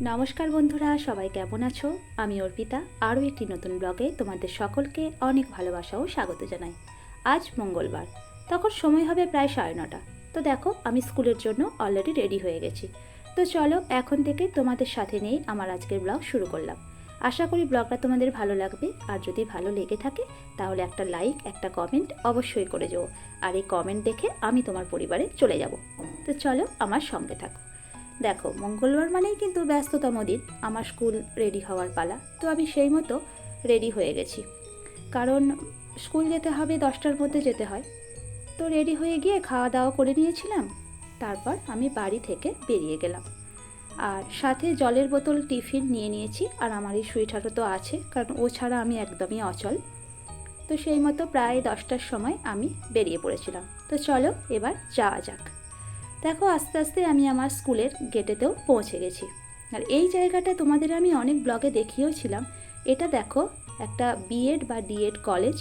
নমস্কার বন্ধুরা, সবাই কেমন আছো? আমি অর্পিতা, আরও একটি নতুন ব্লগে তোমাদের সকলকে অনেক ভালোবাসা ও স্বাগত জানাই। আজ মঙ্গলবার, তখন সময় হবে প্রায় সাড়ে নটা। তো দেখো, আমি স্কুলের জন্য অলরেডি রেডি হয়ে গেছি। তো চলো, এখন থেকে তোমাদের সাথে নিয়েই আমার আজকের ব্লগ শুরু করলাম। আশা করি ব্লগটা তোমাদের ভালো লাগবে। আর যদি ভালো লেগে থাকে, তাহলে একটা লাইক একটা কমেন্ট অবশ্যই করে যাও। আর এই কমেন্ট দেখে আমি তোমার পরিবারে চলে যাব। তো চলো, আমার সঙ্গে থাকো। দেখো, মঙ্গলবার মানেই কিন্তু ব্যস্ততম দিন, আমার স্কুল রেডি হওয়ার পালা। তো আমি সেই মতো রেডি হয়ে গেছি। কারণ স্কুল যেতে হবে, দশটার মধ্যে যেতে হয়। তো রেডি হয়ে গিয়ে খাওয়া দাওয়া করে নিয়েছিলাম। তারপর আমি বাড়ি থেকে বেরিয়ে গেলাম। আর সাথে জলের বোতল, টিফিন নিয়ে নিয়েছি, আর আমার এই সুইটারও তো আছে, কারণ ও ছাড়া আমি একদমই অচল। তো সেই মতো প্রায় দশটার সময় আমি বেরিয়ে পড়েছিলাম। তো চলো, এবার যাওয়া যাক। দেখো আস্তে আস্তে আমি আমার স্কুলের গেটেতেও পৌঁছে গেছি। আর এই জায়গাটা তোমাদের আমি অনেক ব্লগে দেখিয়েওছিলাম। এটা দেখো, একটা বিএড বা ডিএড কলেজ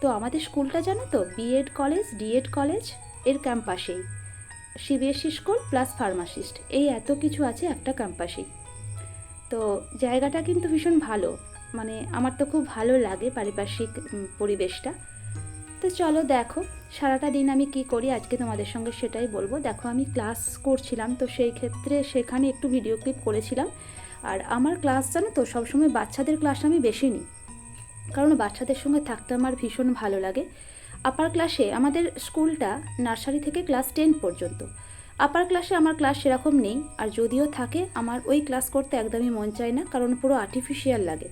তো আমাদের স্কুলটা জানো তো? B Ed college D Ed কলেজের ক্যাম্পাসেই সিবিএসসি স্কুল প্লাস ফার্মাসিস্ট এই এত কিছু আছে একটা ক্যাম্পাসেই তো জায়গাটা কিন্তু ভীষণ ভালো। মানে আমার তো খুব ভালো লাগে পারিপার্শ্বিক পরিবেশটা। তো চলো দেখো, সারাটা দিন আমি কি করি আজকে তোমাদের সঙ্গে সেটাই বলব। দেখো, আমি ক্লাস করছিলাম, তো সেই ক্ষেত্রে সেখানে একটু ভিডিও ক্লিপ করেছিলাম। আর আমার ক্লাস জানো তো, সবসময় বাচ্চাদের ক্লাস আমি বেশি নিই। কারণ বাচ্চাদের সঙ্গে থাকতে আমার ভীষণ ভালো লাগে। আপার ক্লাসে আমাদের স্কুলটা নার্সারি থেকে ক্লাস টেন পর্যন্ত। আপার ক্লাসে আমার ক্লাস সেরকম নেই, আর যদিও থাকে, আমার ওই ক্লাস করতে একদমই মন চায় না, কারণ পুরো আর্টিফিশিয়াল লাগে।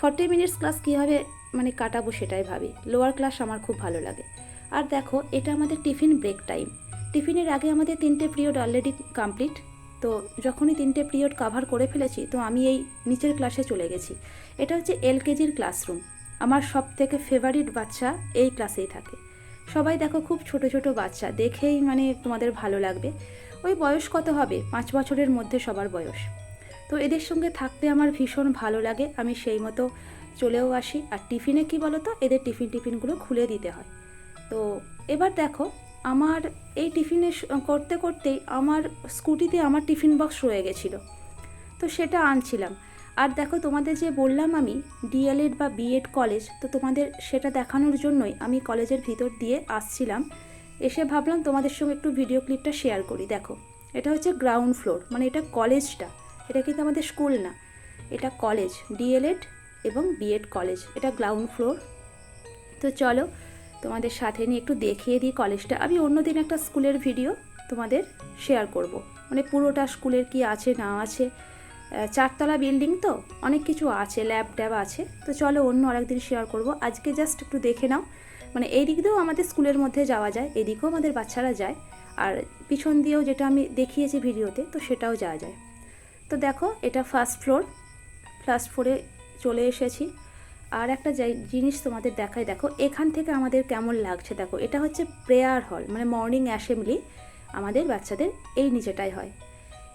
ফর্টি মিনিটস ক্লাস কীভাবে মানে কাটাবো সেটাই ভাবি। লোয়ার ক্লাস আমার খুব ভালো লাগে। আর দেখো, এটা আমাদের টিফিন ব্রেক টাইম। টিফিনের আগে আমাদের তিনটে পিরিয়ড অলরেডি কমপ্লিট তো যখনই তিনটে পিরিয়ড কাভার করে ফেলেছি, তো আমি এই নিচের ক্লাসে চলে গেছি। এটা হচ্ছে এলকেজির ক্লাসরুম আমার সব থেকে ফেভারিট বাচ্চা এই ক্লাসেই থাকে। সবাই দেখো, খুব ছোট ছোট বাচ্চা। দেখেই মানে তোমাদের ভালো লাগবে। ওই বয়স কত হবে? পাঁচ বছরের মধ্যে সবার বয়স। তো এদের সঙ্গে থাকতে আমার ভীষণ ভালো লাগে। আমি সেই মতো চলেও আসি। আর টিফিনে কি বলো তো এদের টিফিন টিফিনগুলো খুলে দিতে হয়। তো এবার দেখো, আমার এই টিফিনে করতে করতেই আমার স্কুটিতে আমার টিফিন বক্স রয়ে গেছিল। তো সেটা আনছিলাম। আর দেখো, তোমাদের যে বললাম আমি, ডিএলএড বা বিএড কলেজ, তো তোমাদের সেটা দেখানোর জন্যই আমি কলেজের ভিতর দিয়ে আসছিলাম। এসে ভাবলাম তোমাদের সঙ্গে একটু ভিডিও ক্লিপটা শেয়ার করি। দেখো, এটা হচ্ছে গ্রাউন্ড ফ্লোর মানে এটা কলেজটা। এটা কিন্তু আমাদের স্কুল না। এটা কলেজ ডিএলএড এবং বিএড কলেজ। এটা গ্রাউন্ড ফ্লোর। তো চলো, তোমাদের সাথে নিয়ে একটু দেখিয়ে দিই কলেজটা। আমি অন্যদিন একটা স্কুলের ভিডিও তোমাদের শেয়ার করব। মানে পুরোটা স্কুলের কি আছে, না আছে। চারতলা বিল্ডিং তো, অনেক কিছু আছে ল্যাব ট্যাব আছে। তো চলো, অন্য আরেকদিন শেয়ার করব। আজকে জাস্ট একটু দেখে নাও। মানে এই দিক দিয়েও আমাদের স্কুলের মধ্যে যাওয়া যায়, এদিকেও আমাদের বাচ্চারা যায়। আর পিছন দিয়েও যেটা আমি দেখিয়েছি ভিডিওতে, তো সেটাও যাওয়া যায়। তো দেখো, এটা ফার্স্ট ফ্লোর ফার্স্ট ফ্লোরে চলে এসেছি। আর একটা জিনিস তোমাদের দেখাই, দেখো, এখান থেকে আমাদের কেমন লাগছে, দেখো, এটা হচ্ছে প্রেয়ার হল মানে মর্নিং অ্যাসেম্বলি আমাদের বাচ্চাদের, এই নিচেটাই হয়।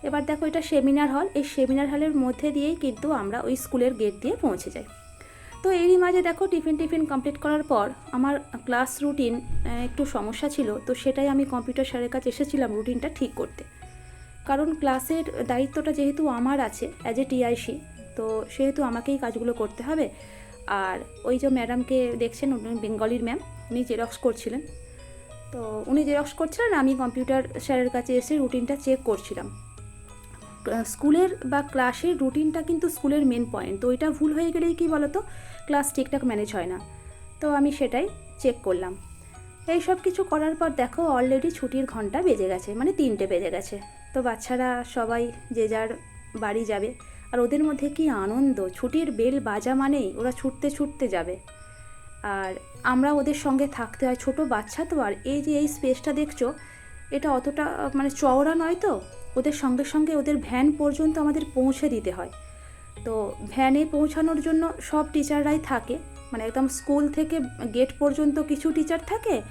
এবার দেখো, এটা সেমিনার হল এই সেমিনার হলের মধ্যে দিয়েই কিন্তু আমরা ওই স্কুলের গেট দিয়ে পৌঁছে যাই। তো এরই মাঝে দেখো, টিফিন টিফিন কমপ্লিট করার পর আমার ক্লাস রুটিন একটু সমস্যা ছিল, তো সেটাই আমি কম্পিউটার স্যারের কাছে এসেছিলাম রুটিনটা ঠিক করতে। কারণ ক্লাসের দায়িত্বটা যেহেতু আমার আছে অ্যাজ এ টিআইসি তো সেহেতু আমাকেই কাজগুলো করতে হবে। আর ওই যে ম্যাডামকে দেখছেন, উনি বেঙ্গলির ম্যাম, উনি জেরক্স করছিলেন। তো উনি জেরক্স করছিলেন, আমি কম্পিউটার স্যারের কাছে এসে রুটিনটা চেক করছিলাম। স্কুলের বা ক্লাসের রুটিনটা কিন্তু স্কুলের মেন পয়েন্ট তো ওইটা ভুল হয়ে গেলেই কি বলো তো ক্লাস ঠিকঠাক ম্যানেজ হয় না। তো আমি সেটাই চেক করলাম। এই সব কিছু করার পর দেখো অলরেডি ছুটির ঘণ্টা বেজে গেছে মানে তিনটে বেজে গেছে। তো বাচ্চারা সবাই যে যার বাড়ি যাবে। আর ওদের মধ্যে কি আনন্দ? ছুটির বেল বাজা মানেই ওরা ছুটতে ছুটতে যাবে। আর আমরা ওদের সঙ্গে থাকতে হয়। ছোট বাচ্চা তো, আর এই যে এই স্পেসটা দেখছ, এটা অতটা মানে চওড়া নয় তো? ওদের সঙ্গে সঙ্গে ওদের ভ্যান পর্যন্ত আমাদের পৌঁছে দিতে হয়। তো ভ্যানে পৌঁছানোর জন্য সব টিচাররাই থাকে। মানে একদম স্কুল থেকে গেট পর্যন্ত কিছু টিচার থাকে।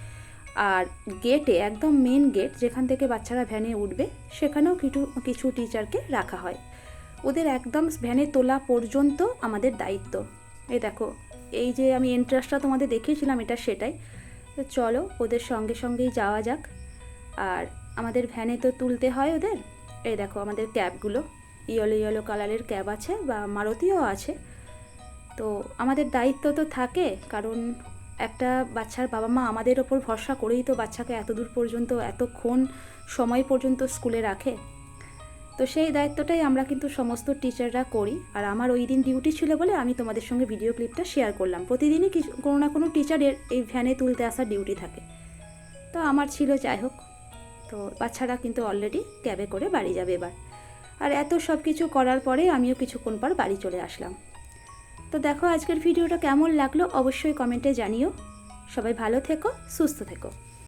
আর গেটে একদম মেন গেট যেখান থেকে বাচ্চারা ভ্যানে উঠবে, সেখানেও কিছু কিছু টিচারকে রাখা হয়। ওদের একদম ভ্যানে তোলা পর্যন্ত আমাদের দায়িত্ব। এই দেখো, এই যে আমি ইন্টারেস্টটা তোমাদের দেখিয়েছিলাম, এটা সেটাই। তো চলো, ওদের সঙ্গে সঙ্গেই যাওয়া যাক। আর আমাদের ভ্যানে তো তুলতে হয় ওদের। এই দেখো, আমাদের ক্যাবগুলো ইয়েলো ইয়েলো কালারের ক্যাব আছে, বা মারুতিও আছে। তো আমাদের দায়িত্ব তো থাকে, কারণ একটা বাচ্চার বাবা মা আমাদের ওপর ভরসা করেই তো বাচ্চাকে এত দূর পর্যন্ত, এতক্ষণ সময় পর্যন্ত স্কুলে রাখে। তো সেই দায়িত্বটাই আমরা কিন্তু সমস্ত টিচাররা করি। আর আমার ওই দিন ডিউটি ছিল বলে আমি তোমাদের সঙ্গে ভিডিও ক্লিপটা শেয়ার করলাম। প্রতিদিনই কিছু, কোনো না কোনো টিচারের এই ভ্যানে তুলতে আসার ডিউটি থাকে। তো আমার ছিল যাই হোক, তো বাচ্চারা কিন্তু অলরেডি ক্যাবে করে বাড়ি যাবে এবার। আর এত সব কিছু করার পরে আমিও কিছুক্ষণ পর বাড়ি চলে আসলাম। তো দেখো আজকের ভিডিওটা কেমন লাগল অবশ্যই কমেন্টে জানিও। সবাই ভালো থেকো সুস্থ থেকো।